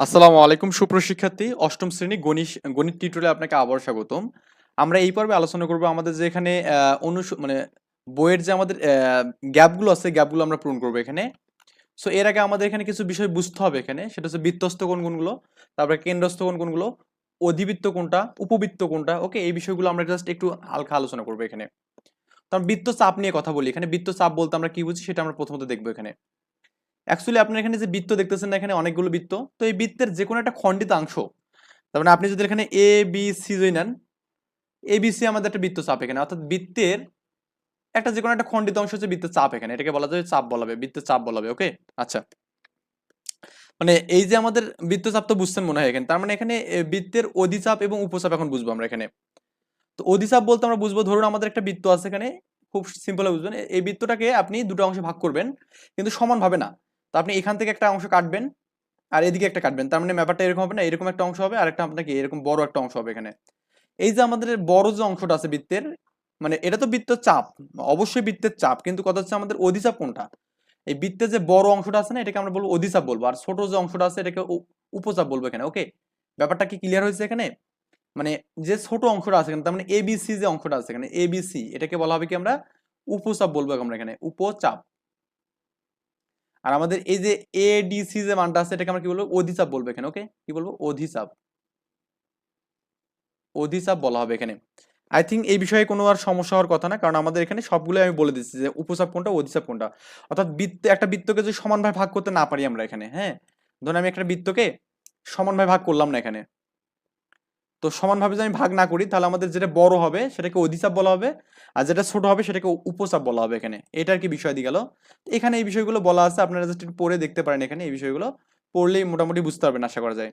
আসসালামু আলাইকুম সুপ্রশিক্ষার্থী অষ্টম শ্রেণি গণিত গণিত টিউটোরিয়ালে আপনাকে আবার স্বাগতম। আমরা এই পর্বে আলোচনা করব আমাদের যে এখানে মানে বইয়ের যে আমাদের গ্যাপগুলো আছে, গ্যাপগুলো আমরা পূরণ করব এখানে। সো এর আগে আমাদের এখানে কিছু বিষয় বুঝতে হবে এখানে। সেটা হচ্ছে বৃত্তস্থ কোন কোনগুলো তারপরে কেন্দ্রস্থ কোন কোনগুলো অধিবৃত্ত কোনটা, উপবৃত্ত কোনটা, ওকে? এই বিষয়গুলো আমরা জাস্ট একটু হালকা আলোচনা করব এখানে। তো আমরা বৃত্ত চাপ নিয়ে কথা বলি। এখানে বৃত্ত চাপ বলতে আমরা কি বুঝি, সেটা আমরা প্রথমত দেখব এখানে। অ্যাকচুয়ালি আপনার এখানে যে বৃত্ত দেখতেছেন এখানে অনেকগুলো বৃত্ত। তো এই বৃত্তের যে কোনো একটা খণ্ডিত অংশ, তার মানে আপনি যদি এখানে এ বি সি যদি নেন এ বি সি আমাদের একটা বৃত্ত চাপ এখানে। অর্থাৎ বৃত্তের একটা যে কোনো একটা খণ্ডিত অংশ হচ্ছে বৃত্তের চাপ এখানে। এটাকে বলা যায় চাপ বলাবে, বৃত্তের চাপ বলাবে ওকে আচ্ছা। মানে এই যে আমাদের বৃত্তচাপ তো বুঝছেন মনে হয় এখানে। তার মানে এখানে বৃত্তের অধিচাপ এবং উপচাপ এখন বুঝব আমরা এখানে। তো অধিচাপ বলতে আমরা বুঝব, ধরুন আমাদের একটা বৃত্ত আছে এখানে, খুব সিম্পল বুঝবেন। এই বৃত্তটাকে আপনি দুটো অংশে ভাগ করবেন, কিন্তু সমানভাবে না। তো আপনি এখান থেকে একটা অংশ কাটবেন আর এদিকে একটা কাটবেন। তার মানে ব্যাপারটা এরকম হবে না, এরকম একটা অংশ হবে আর একটা আপনাকে এরকম বড় একটা অংশ হবে এখানে। এই যে আমাদের বড় যে অংশটা আছে বৃত্তের মানে এটা তো বৃত্তের চাপ, অবশ্যই বৃত্তের চাপ, কিন্তু কথা হচ্ছে আমাদের অধিচাপ কোনটা? এই বৃত্তের যে বড় অংশটা আছে না, এটাকে আমরা বলব অধিচাপ বলব, আর ছোট যে অংশটা আছে এটাকে উপচাপ বলব এখানে ওকে ব্যাপারটা কি ক্লিয়ার হয়েছে এখানে? মানে যে ছোট অংশটা আছে এখানে, তার মানে এবিসি যে অংশটা আছে এখানে এবিসি এটাকে বলা হবে কি আমরা উপচাপ বলব আমরা এখানে, উপচাপ। আর আমাদের এই যে এডিসি যে মানটা আছে, এটাকে আমরা কি বলব? অধিচাপ বলব এখানে ওকে কি বলব? অধিচাপ অধিচাপ বলা হবে এখানে। আই থিঙ্ক এই বিষয়ে কোনো আর সমস্যা হওয়ার কথা না, কারণ আমাদের এখানে সবগুলোই আমি বলে দিচ্ছি যে উপচাপ কোনটা অধিচাপ কোনটা। অর্থাৎ বৃত্ত, একটা বৃত্তকে যদি সমানভাবে ভাগ করতে না পারি আমরা এখানে হ্যাঁ? ধরুন আমি একটা বৃত্তকে সমানভাবে ভাগ করলাম না এখানে। তো সমানভাবে যদি আমি ভাগ না করি, তাহলে আমাদের যেটা বড় হবে সেটাকে অধিচাপ বলা হবে, আর যেটা ছোট হবে সেটাকে উপচাপ বলা হবে এখানে। এটার কি বিষয় দিয়ে গেল। এখানে এই বিষয়গুলো বলা আছে, আপনারা জাস্ট পড়ে দেখতে পারেন এখানে এই বিষয়গুলো। পড়লেই মোটামুটি বুঝতে পারবেন, আশা করা যায়।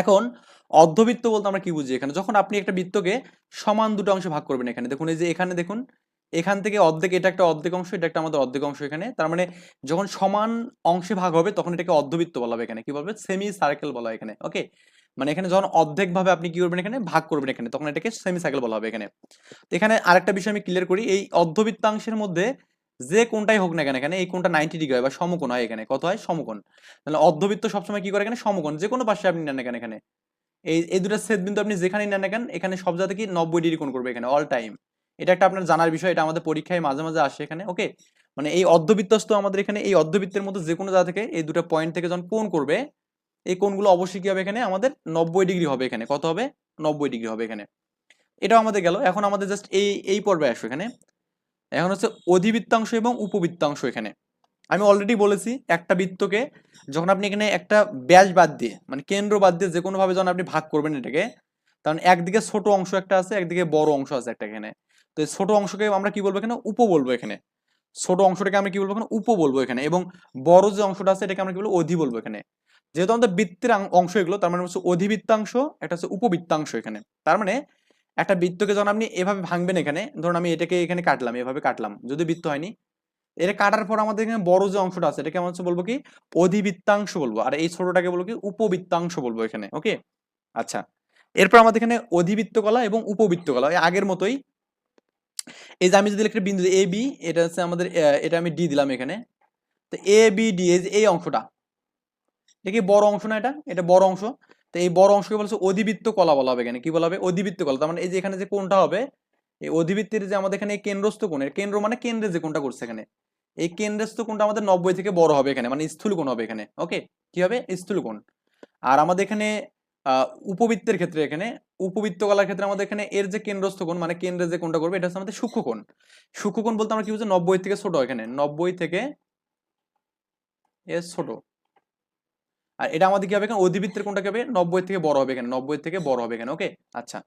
এখন, অর্ধবৃত্ত বলতে আমরা কি বুঝি এখানে? যখন আপনি একটা বৃত্তকে সমান দুটো অংশে ভাগ করবেন এখানে, দেখুন এই যে এখানে দেখুন, এখান থেকে অর্ধেক, এটা একটা অর্ধেক অংশ, এটা একটা আমাদের অর্ধেক অংশ এখানে। তার মানে যখন সমান অংশে ভাগ হবে, তখন এটাকে অর্ধবৃত্ত বলা হবে এখানে। কি বলবে? সেমি সার্কেল বলা এখানে ওকে মানে এখানে যখন অর্ধেক ভাবে আপনি কি করবেন এখানে? ভাগ করবেন এখানে। তখন এটাকে সেমি সার্কেল বলা হবে এখানে। তো এখানে আরেকটা বিষয় আমি ক্লিয়ার করি। এই অর্ধবৃত্তাংশের মধ্যে যে কোনটাই হোক না কেন, এখানে এই কোনটা নাইনটি ডিগ্রি হয় বা সমকোণ হয় এখানে। কত হয়? সমকোণ। তাহলে অর্ধবৃত্ত সবসময় কি করে এখানে? সমকোণ। যে কোনো পাশে আপনি নেন না কেন এখানে। এই এই দুটো ছেদ বিন্দু আপনি যেখানেই নেন না কেন, এখানে সব জায়গাতে কি নব্বই ডিগ্রি কোণ করবে এখানে অল টাইম এটা একটা আপনার জানার বিষয়, এটা আমাদের পরীক্ষায় মাঝে মাঝে আসে এখানে ওকে মানে এই অর্ধবৃত্তস্ত আমাদের এখানে এই অর্ধবৃত্তের মধ্যে যে কোনো জায়গা থেকে এই দুটো পয়েন্ট থেকে যখন কোণ করবে এই কোণগুলো অবশ্যই কি হবে এখানে? আমাদের নব্বই ডিগ্রি হবে এখানে। কত হবে? নব্বই ডিগ্রি হবে এখানে। এটাও আমাদের গেল। এখন আমাদের জাস্ট এই এই পর্বে আসো এখানে। এখন হচ্ছে অধিবৃত্তাংশ এবং উপবৃত্তাংশ এখানে। আমি অলরেডি বলেছি, একটা বৃত্তকে যখন আপনি এখানে একটা ব্যাস বাদ দিয়ে মানে কেন্দ্র বাদ দিয়ে যে কোনো ভাবে যখন আপনি ভাগ করবেন এটাকে কারণ একদিকে ছোট অংশ একটা আছে, একদিকে বড় অংশ আছে একটা এখানে। তো এই ছোট অংশকে আমরা কি বলব এখানে? উপ বলব এখানে। ছোট অংশটাকে আমরা কি বলব এখানে উপ বলব এখানে এবং বড় যে অংশটা আছে এটাকে আমরা কি বলব অধি বলব এখানে। যেহেতু আমাদের বৃত্তের অংশ এগুলো, তার মানে হচ্ছে অধিবৃত্তাংশ একটা হচ্ছে উপবৃত্তাংশ এখানে। তার মানে একটা বৃত্তকে যখন আপনি এভাবে ভাঙবেন এখানে, ধরুন আমি এটাকে এখানে কাটলাম, এভাবে কাটলাম, যদি বৃত্ত হয়নি, এটা কাটার পর আমাদের এখানে বড় যে অংশটা আছে, এটাকে আমরা বলব কি অধিবৃত্তাংশ বলব, আর এই ছোটটাকে বলব কি উপবৃত্তাংশ বলব এখানে ওকে আচ্ছা এরপর আমাদের এখানে অধিবৃত্ত কলা এবং উপবৃত্ত কলা আগের মতোই এই যে আমি যদি একটা বিন্দু এ বি এটা হচ্ছে আমাদের এটা আমি ডি দিলাম এখানে। তো এ বি ডি এই অংশটা, এটা কি বড় অংশ না এটা? এটা বড় অংশ। তো এই বড় অংশকে বলছে অধিবৃত্ত কলা বলা হবে এখানে। কি বলা হবে? অধিবৃত্ত কলা। তার মানে এই যে এখানে যে কোনটা হবে, এই অধিবৃত্তের যে আমাদের এখানে কেন্দ্রস্থ কোণের কেন্দ্র মানে কেন্দ্রে যে কোনটা করছে এখানে। এই কেন্দ্রস্থ কোণটা আমাদের নব্বই থেকে বড় হবে এখানে মানে স্থূল কোণ হবে এখানে। ওকে? কি হবে? স্থূল কোণ। আর আমাদের এখানে উপবৃত্তের ক্ষেত্রে এখানে, উপবৃত্ত কলার ক্ষেত্রে আমাদের এখানে এর যে কেন্দ্রস্থ কোণ মানে কেন্দ্রে যে কোণটা করবে, এটা হচ্ছে আমাদের সূক্ষ্ম কোণ। সূক্ষ্ম কোণ বলতে আমরা কি বুঝি? নব্বই থেকে ছোট এখানে, নব্বই থেকে এর ছোট। আর এটা আমাদের কি হবে এখানে? অধিবৃত্তের কোনটা কি হবে? নব্বই থেকে বড় হবে এখানে, নব্বই থেকে বড় হবে এখানে ওকে আচ্ছা।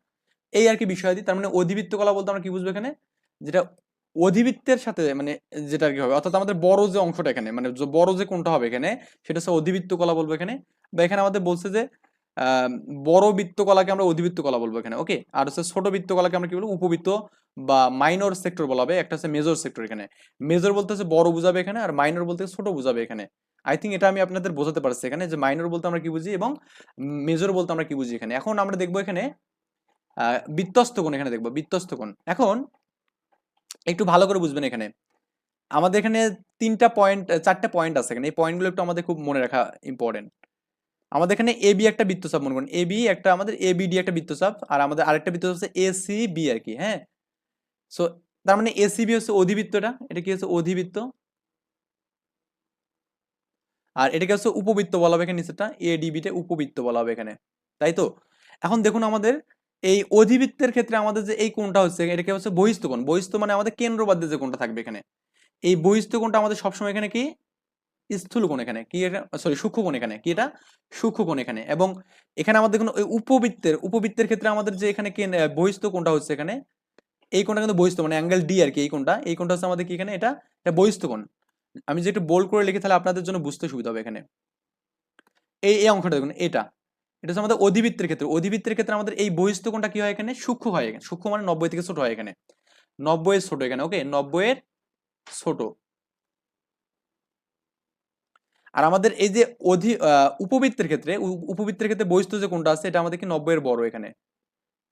এই আর কি বিষয় দিই তার মানে অধিবৃত্ত কলা বলতে আমরা কি বুঝব এখানে? যেটা অধিবৃত্তের সাথে মানে যেটা আর কি হবে, অর্থাৎ আমাদের বড় যে অংশটা এখানে মানে বড় যে কোনটা হবে এখানে, সেটা হচ্ছে অধিবৃত্ত কলা বলব এখানে। বা এখানে আমাদের বলছে যে বড় বৃত্ত কলাকে আমরা অধিবৃত্ত কলা বলব এখানে ওকে আর হচ্ছে ছোট বৃত্ত কলাকে আমরা কি বলব? উপবৃত্ত বা মাইনর সেক্টর বলা হবে একটা হচ্ছে মেজর সেক্টর এখানে। মেজর বলতে হচ্ছে বড় বুঝাবে এখানে আর মাইনর বলতে ছোট বুঝাবে এখানে। আই থিঙ্ক এটা আমি আপনাদের বোঝাতে পারছি এখানে যে মাইনর বলতে আমরা কি বুঝি এবং মেজর বলতে আমরা কি বুঝি এখানে। এখন আমরা দেখব এখানে আহ, বৃত্তস্থ কোণ এখানে দেখব বৃত্তস্থ কোণ। এখন একটু ভালো করে বুঝবেন এখানে। আমাদের এখানে তিনটা পয়েন্ট চারটা পয়েন্ট আছে এখানে। এই পয়েন্টগুলো একটু আমাদের খুব মনে রাখা ইম্পর্টেন্ট আমাদের এখানে এ বি একটা বৃত্তচাপ, মনে করুন। এ বি একটা আমাদের এ বিডি একটা বৃত্তচাপ, আর আমাদের আরেকটা বৃত্তচাপ হচ্ছে এ সি বি আর কি হ্যাঁ? সো তার মানে এ সি বি হচ্ছে অধিবৃত্তটা, এটা কি হচ্ছে অধিবৃত্ত? আর এটাকে হচ্ছে উপবৃত্ত বলা হবে এখানে নিচেটা এডিবিতে উপবৃত্ত বলা হবে এখানে, তাই তো? এখন দেখুন আমাদের এই অধিবৃত্তের ক্ষেত্রে আমাদের যে এই কোণটা হচ্ছে, এটাকে হচ্ছে বহিস্থ কোণ। বহিস্থ মানে আমাদের কেন্দ্রবাদ্যে যে কোণটা থাকবে এখানে। এই বহিস্থ কোণটা আমাদের সবসময় এখানে কি? স্থূল কোণ এখানে, কি এটা সরি সূক্ষ্ম কোণ এখানে, কি এটা? সূক্ষ্ম কোণ এখানে। এবং এখানে আমাদের কোনো উপবৃত্তের উপবৃত্তের ক্ষেত্রে আমাদের যে এখানে বহিস্থ কোণটা হচ্ছে এখানে, এই কোণটা কিন্তু বহিস্থ মানে অ্যাঙ্গেল ডি আর কি, এই কোণটা এই কোণটা হচ্ছে আমাদের কি এখানে? এটা এটা বহিস্থ কোণ। আমি যে একটু বোল্ড করে লিখি, তাহলে আপনাদের জন্য বুঝতে সুবিধা হবে এখানে। এই এই অংশটা দেখুন, এটা। এটা হচ্ছে আমাদের অধিবৃত্তের ক্ষেত্রে। অধিবৃত্তের ক্ষেত্রে আমাদের এই বহিস্থ কোণটা কি হয় এখানে? সূক্ষ্ম হয় এখানে। সূক্ষ্ম মানে নব্বই থেকে ছোট হয় এখানে। নব্বই এর ছোট এখানে ওকে নব্বই এর ছোট। আর আমাদের এই যে অধি উপবৃত্তের ক্ষেত্রে উপবৃত্তের ক্ষেত্রে বহিষ্ঠ যে কোনটা আছে, এটা আমাদেরকে নব্বই এর বড় এখানে।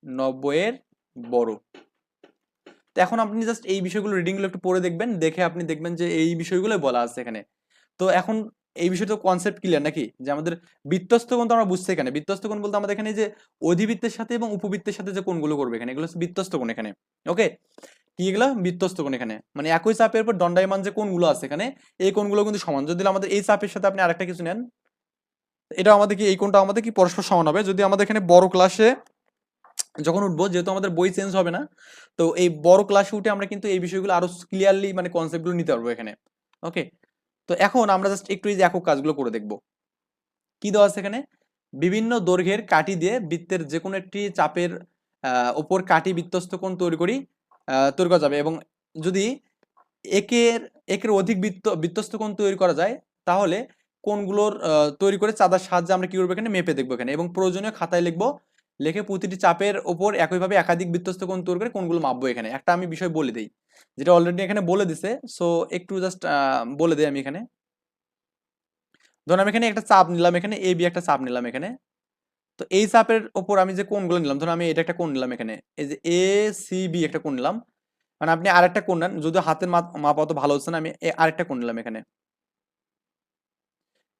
নব্বই এর বড়। তো এখন আপনি জাস্ট এই বিষয়গুলো রিডিংগুলো একটু পড়ে দেখবেন, দেখে আপনি দেখবেন যে এই বিষয়গুলো বলা আছে এখানে। তো এখন এই বিষয়টা কনসেপ্ট ক্লিয়ার নাকি? যে আমাদের বৃত্তস্থ কোণ তো আমরা বুঝছি এখানে। বৃত্তস্থ কোণ বলতে আমাদের এখানে যে অধিবৃত্তের সাথে এবং উপবৃত্তের সাথে যে কোণগুলো করবে এখানে, এগুলো হচ্ছে বৃত্তস্থ কোণ এখানে। ওকে কি এগুলো? বৃত্তস্থ কোণ এখানে। মানে একই চাপের উপর দণ্ডায়মান যে কোণগুলো আছে এখানে, এই কোণগুলো কিন্তু সমান। যদি আমাদের এই চাপের সাথে আপনি আরেকটা কিছু নেন এটা আমাদের কি, এই কোণটা আমাদের কি পরস্পর সমান হবে? যদি আমাদের এখানে বড় ক্লাসে যখন উঠবো, যেহেতু আমাদের বই চেঞ্জ হবে না, তো এই বড় ক্লাসে উঠে আমরা কিন্তু এই বিষয়গুলো আরও ক্লিয়ারলি মানে কনসেপ্টগুলো নিতে পারব এখানে। ওকে তো এখন আমরা জাস্ট একটু এই যে একক কাজগুলো করে দেখব। কি দেওয়া আছে এখানে? বিভিন্ন দৈর্ঘ্যের কাঠি দিয়ে বৃত্তের যে কোনো একটি চাপের ওপর কাটি বৃত্তস্থ কোণ তৈরি করি তৈরি করা যাবে এবং যদি একের একের অধিক বৃত্ত বৃত্তস্থ কোণ তৈরি করা যায়, তাহলে কোনগুলোর তৈরি করে চাঁদার সাহায্যে আমরা কি করব এখানে? মেপে দেখব এখানে এবং প্রয়োজনীয় খাতায় লিখব, লেখে প্রতিটি চাপের ওপর একইভাবে একাধিক বৃত্তস্থ কোণ তৈরি করে কোনগুলো মাপবো এখানে। একটা আমি বিষয় বলে দিই। যেটা অলরেডি এখানে বলে দিছে সো একটু জাস্ট বলে দিই আমি এখানে। ধরুন আমি এখানে একটা চাপ নিলাম, এখানে এ বি একটা চাপ নিলাম এখানে। তো এই চাপের ওপর আমি যে কোণগুলো নিলাম, ধরুন আমি এটা একটা কোন নিলাম এখানে, এই যে এ সি বি একটা কোন নিলাম। মানে আপনি আরেকটা কোন নেন যদি হাতের মাপ অত ভালো হচ্ছে না, আমি আরেকটা কোন নিলাম এখানে।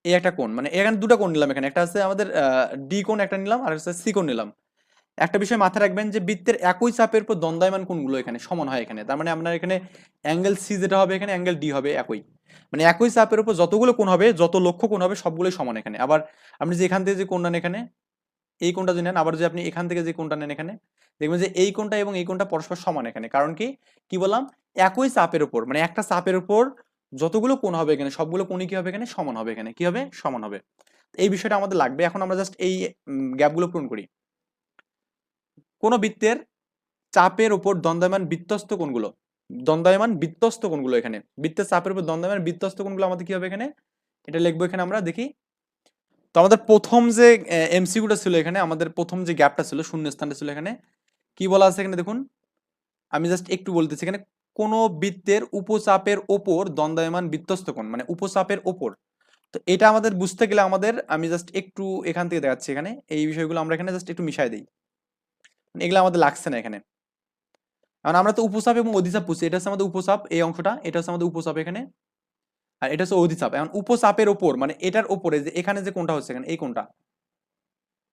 এই একটা কোন মানে এখানে দুটো কোন নিলাম এখানে, একটা হচ্ছে আমাদের ডি কোণ, একটা নিলাম, আর হচ্ছে সি কোণ নিলাম। একটা বিষয় মাথায় রাখবেন যে বৃত্তের একই চাপের উপর দ্বন্দ্বায়মান কোনগুলো এখানে সমান হয় এখানে। তার মানে আপনার এখানে অ্যাঙ্গেল সি যেটা হবে এখানে অ্যাঙ্গেল ডি হবে একই। মানে একই চাপের উপর যতগুলো কোণ হবে, যত লক্ষ্য কোণ হবে, সবগুলোই সমান এখানে। আবার আপনি যে এখান থেকে যে কোণ নেন এখানে, এই কোণটা যদি নেন, আবার যদি আপনি এখান থেকে যে কোণটা নেন এখানে, দেখবেন যে এই কোণটা এবং এই কোণটা পরস্পর সমান এখানে। কারণ কি? কি বললাম? একই চাপের উপর। মানে একটা চাপের উপর যতগুলো কোণ হবে এখানে, সবগুলো কোণই কি হবে এখানে? সমান হবে এখানে। কি হবে? সমান হবে। এই বিষয়টা আমাদের লাগবে। এখন আমরা জাস্ট এই গ্যাপগুলো পূরণ করি। কোন বৃত্তের চাপের উপর দ্বন্দ্বায়মান বৃত্তস্থ কোনগুলো দ্বন্দ্বায়মান বৃত্তস্থ কোনগুলো এখানে। বৃত্তের চাপের উপর দ্বন্দ্বায়মান বৃত্তস্থ কোনগুলো আমাদের কি হবে এখানে? এটা লিখব এখানে আমরা, দেখি। তো আমাদের প্রথম যে এমসিকিউটা ছিল এখানে, আমাদের প্রথম যে গ্যাপটা ছিল শূন্য স্থানটা ছিল এখানে, কি বলা আছে এখানে দেখুন? আমি জাস্ট একটু বলতেছি, এখানে কোন বৃত্তের উপচাপের ওপর দ্বন্দ্বায়মান বৃত্তস্থ কোণ মানে উপচাপের ওপর। তো এটা আমাদের বুঝতে গেলে আমাদের, আমি জাস্ট একটু এখান থেকে দেখাচ্ছি এখানে, এই বিষয়গুলো আমরা এখানে জাস্ট একটু মিশাই দিই। এগুলো আমাদের লাগছে না এখানে। কারণ আমরা তো উপসাপ এবং অধিচাপ বুঝছি, এটা হচ্ছে আমাদের উপচাপ এই অংশটা, এটা হচ্ছে আমাদের উপচাপ এখানে, আর এটা হচ্ছে অধিচাপ এখন উপচাপের ওপর মানে এটার ওপরে যে, এখানে যে কোনটা হচ্ছে এখানে, এই কোনটা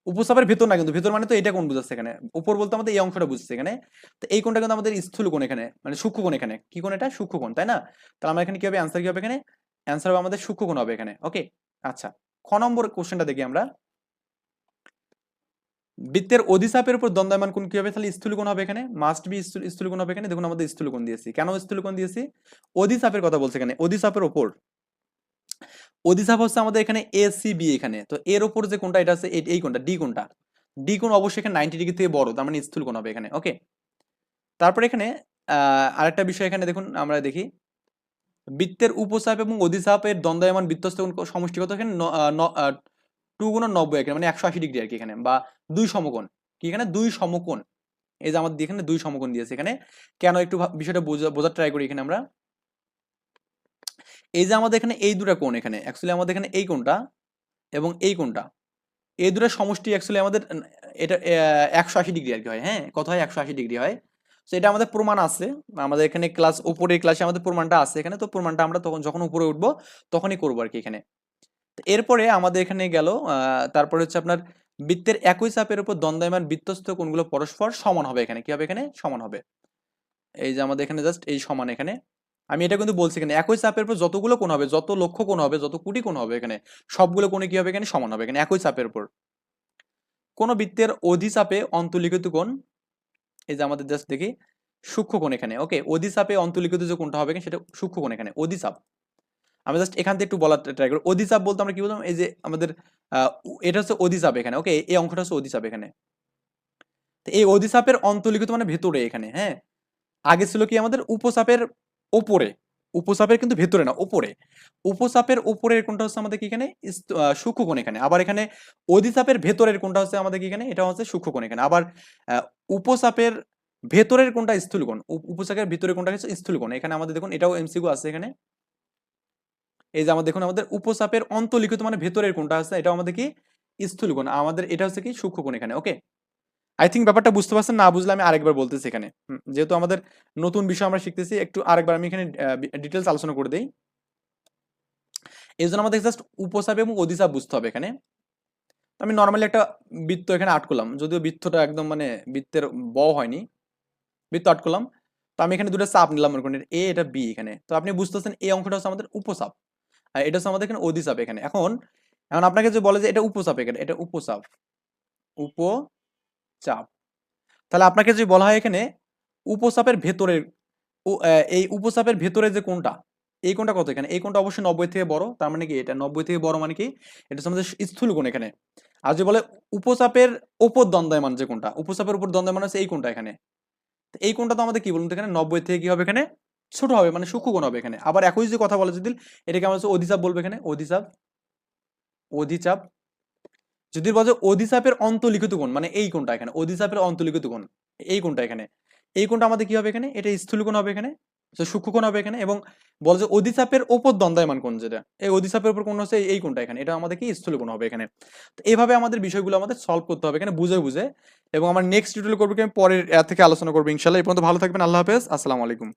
উপচাপের ভেতর না কিন্তু, ভেতর মানে তো এটা কোন বুঝাচ্ছে এখানে। উপর বলতে আমাদের এই অংশটা বুঝছে এখানে। তো এই কোনটা কিন্তু আমাদের স্থূল কোণ এখানে মানে সূক্ষ্ম কোণ এখানে। কি কোণ এটা? সূক্ষ্ম কোণ, তাই না? তাহলে আমরা এখানে কি হবে? অ্যান্সার কি হবে এখানে? অ্যান্সার হবে আমাদের সূক্ষ্ম কোণ হবে এখানে। ওকে আচ্ছা খ নম্বর কোশ্চেনটা দেখি আমরা। বৃত্তের অধিচাপের উপর দ্বন্দ্বায়মান কোণ কি হবে? তাহলে স্থূলকোণ হবে এখানে। মাস্ট বি স্থূলকোণ হবে এখানে। দেখুন, আমাদের স্থূলকোণ দিয়েছি। কেন স্থূলকোণ দিয়েছি? অধিচাপের কথা বলছে এখানে। অধিচাপের ওপর। অধিচাপ হচ্ছে আমাদের এখানে এ সি বি এখানে। তো এর ওপর যে কোনটা এটা আছে এই- কোণটা ডি কোনটা ডি কোণ অবশ্যই এখানে নাইনটি ডিগ্রি থেকে বড়, তার মানে স্থূলকোণ হবে এখানে। ওকে তারপরে এখানে আরেকটা বিষয় এখানে দেখুন, আমরা দেখি। বৃত্তের উপচাপ এবং অধিচাপের দ্বন্দ্বায়মান বৃত্তস্থ সমষ্টিগত এখানে টু গুণ নব্বই এখানে মানে একশো আশি ডিগ্রি আর কি এখানে, বা দুই সমকোণ। কি এখানে? দুই সমকোণ। এই যে আমাদের এখানে দুই সমকোণ দিয়েছে এখানে। কেন একটু বিষয়টা বোঝা- বোঝার ট্রাই করি এখানে আমরা? এই যে আমাদের এখানে এই দুটা কোণ এখানে অ্যাকচুয়ালি আমাদের এখানে এই কোণটা এবং এই কোণটা। এই দুটো সমষ্টি অ্যাকচুয়ালি আমাদের এটা একশো আশি ডিগ্রি আর কি হয় হ্যাঁ? কত হয়? একশো আশি ডিগ্রি হয়। তো এটা আমাদের প্রমাণ আছে। আমাদের এখানে ক্লাস উপরের ক্লাসে আমাদের প্রমাণটা আছে এখানে। তো প্রমাণটা আমরা তখন যখন উপরে উঠবো, তখনই করব আর কি এখানে। এরপরে আমাদের এখানে গেল তারপরে হচ্ছে আপনার বৃত্তের একই চাপের উপর দ্বন্দ্বায়মান বৃত্তস্থ কোনগুলো পরস্পর সমান হবে এখানে। কি হবে এখানে? সমান হবে। এই যে আমাদের এখানে জাস্ট এই সমান এখানে। আমি এটা কিন্তু বলছি এখানে একই চাপের উপর যতগুলো কোন হবে, যত লক্ষ কোন হবে, যত কোটি কোন হবে এখানে, সবগুলো কোণে কি হবে এখানে? সমান হবে এখানে, একই চাপের উপর। কোন বৃত্তের অধিচাপে অন্তলিখিত কোণ, এই যে আমাদের জাস্ট দেখি, সূক্ষ্ম কোণ এখানে ওকে অধিচাপে অন্তর্লিখিত যে কোনটা হবে সেটা সূক্ষ্ম কোণ এখানে, অধিচাপ। আমি জাস্ট এখান থেকে একটু বলার ট্রাই করি। অধিচাপ বলতে আমরা কি বললাম এই যে আমাদের এটা হচ্ছে অধিচাপ এখানে ওকে এই অংশটা হচ্ছে অধিচাপ এখানে। তো এই অধিচাপের অন্তর্লিখিত মানে ভেতরে এখানে হ্যাঁ? আগে ছিল কি আমাদের? উপচাপের ওপরে। উপচাপের কিন্তু ভেতরে না ওপরে। উপচাপের উপরের কোনটা হচ্ছে আমাদের কি এখানে? সূক্ষ্মকোণ এখানে। আবার এখানে অধিচাপের ভেতরের কোনটা হচ্ছে আমাদের কি এখানে? এটা হচ্ছে সূক্ষ্মকোণ এখানে। আবার আহ, উপচাপের ভেতরের কোনটা স্থূলকোণ? উপ- উপচাপের ভিতরের কোনটা হচ্ছে স্থূলকোণ? এখানে আমাদের দেখুন এটাও এমসিকিউ আছে এখানে। এই যে আমাদের দেখুন, আমাদের উপচাপের অন্তর্লিখিত মানে ভেতরের কোনটা আছে এটা আমাদের কি? স্থূলকোণ আমাদের এটা হচ্ছে কি? সূক্ষ্মকোণ এখানে ওকে আই থিঙ্ক ব্যাপারটা বুঝতে পারছেন, না বুঝলে আমি আরেকবার বলতেছি এখানে। যেহেতু আমাদের নতুন বিষয় আমরা শিখতেছি, একটু আরেকবার আমি এখানে ডিটেলস আলোচনা করে দিই। এই জন্য আমাদের জাস্ট উপচাপ এবং অধিচাপ বুঝতে হবে এখানে। আমি নর্মালি একটা বৃত্ত এখানে আট করলাম, যদিও বৃত্তটা একদম মানে বৃত্তের ব হয়নি, বৃত্ত আট করলাম। তো আমি এখানে দুটো চাপ নিলাম, মনে করেন, এ, এটা, বি এখানে। তো আপনি বুঝতেছেন এই অংশটা হচ্ছে আমাদের উপচাপ। আর এটা হচ্ছে আমাদের এখানে অধিচাপ এখানে। এখন এখন আপনাকে যে বলে যে এটা উপচাপ এখানে, এটা উপচাপ। উপচাপ। তাহলে আপনাকে যদি বলা হয় এখানে উপচাপের ভেতরের এই উপচাপের ভেতরে যে কোনটা এই কোনটা কত এখানে? এই কোনটা অবশ্যই নব্বই থেকে বড়, তার মানে কি এটা নব্বই থেকে বড় মানে কি এটা আমাদের স্থূল কোণ এখানে। আর যে বলে উপচাপের ওপর দ্বন্দ্বায়মান যে কোনটা উপচাপের উপর দ্বন্দ্বায়মান আছে এই কোনটা এখানে। এই কোনটা তো আমাদের কি বলুন এখানে? নব্বই থেকে কি হবে এখানে? ছোট হবে মানে সূক্ষ্ম কোণ হবে এখানে। আবার একই যে কথা বলে যদি এটাকে আমরা অধিচাপ বলব এখানে, অধিচাপ অধিচাপ। যদি বলা যায় অধিচাপের অন্তর্লিখিত কোণ মানে এই কোণটা এখানে, অধিচাপের অন্তর্লিখিত কোণ এই কোণটা এখানে, এই কোণটা আমাদের কি হবে এখানে? এটা স্থূল কোণ হবে এখানে সূক্ষ্ম কোণ হবে এখানে, এবং বলা যায় অধিচাপের ওপর দ্বন্দ্বায়মান কোণ যেটা, এই অধিচাপের উপর কোণ হচ্ছে এই কোণটা এখানে, এটা আমাদের কি স্থূল কোণ হবে এখানে। তো এইভাবে আমাদের বিষয়গুলো আমাদের সলভ করতে হবে এখানে বুঝে বুঝে, এবং আমার নেক্সট টিউটোরিয়াল করব আমি পরের থেকে আলোচনা করব ইনশাল্লাহ। এই পর্যন্ত ভালো থাকবেন, আল্লাহ হাফেজ, আসসালামু আলাইকুম।